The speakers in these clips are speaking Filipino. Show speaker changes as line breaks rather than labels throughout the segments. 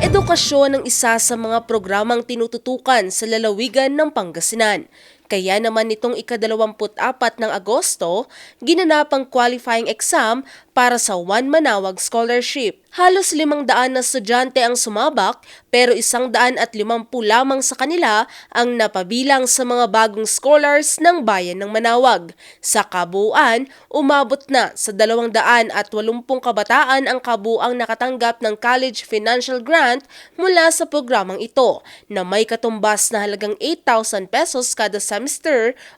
Edukasyon ang isa sa mga programang tinututukan sa lalawigan ng Pangasinan. Kaya naman nitong ikadalawamput-apat ng Agosto, ginanap ang qualifying exam para sa One Manawag Scholarship. Halos limang daan na estudyante ang sumabak pero isang daan at limampu lamang sa kanila ang napabilang sa mga bagong scholars ng bayan ng Manawag. Sa kabuuan, umabot na sa dalawang daan at walumpung kabataan ang kabuang nakatanggap ng college financial grant mula sa programang ito na may katumbas na halagang 8,000 pesos kada semester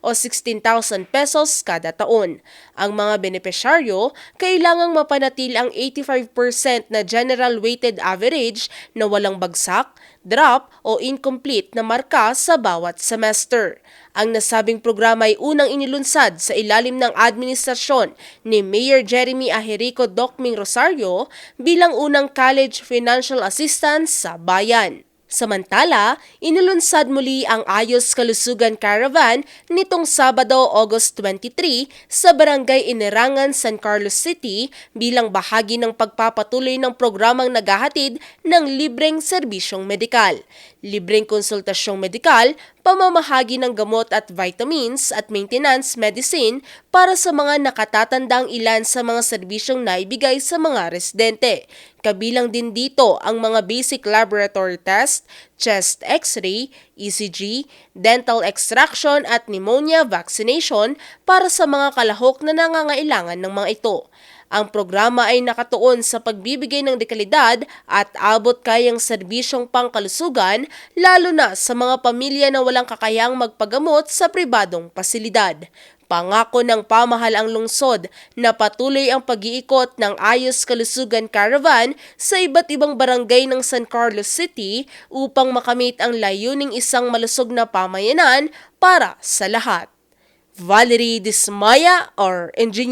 o 16,000 pesos kada taon. Ang mga benepisyaryo kailangang mapanatili ang 85% na general weighted average na walang bagsak, drop o incomplete na marka sa bawat semester. Ang nasabing programa ay unang inilunsad sa ilalim ng administrasyon ni Mayor Jeremy Aherico Docming Rosario bilang unang college financial assistance sa bayan. Samantala, inilunsad muli ang Ayos Kalusugan Caravan nitong Sabado, August 23 sa Barangay Inerangan, San Carlos City bilang bahagi ng pagpapatuloy ng programang naghahatid ng libreng serbisyong medikal. Libreng konsultasyong medikal, pamamahagi ng gamot at vitamins at maintenance medicine para sa mga nakatatandang ilan sa mga serbisyong naibigay sa mga residente. Kabilang din dito ang mga basic laboratory test, chest x-ray, ECG, dental extraction at pneumonia vaccination para sa mga kalahok na nangangailangan ng mga ito. Ang programa ay nakatuon sa pagbibigay ng dekalidad at abot kayang serbisyong pangkalusugan lalo na sa mga pamilya na walang kakayang magpagamot sa pribadong pasilidad. Pangako ng pamahalaang lungsod na patuloy ang pag-iikot ng Ayos Kalusugan Caravan sa iba't ibang barangay ng San Carlos City upang makamit ang layuning isang malusog na pamayanan para sa lahat. Valerie Dismaya or NG.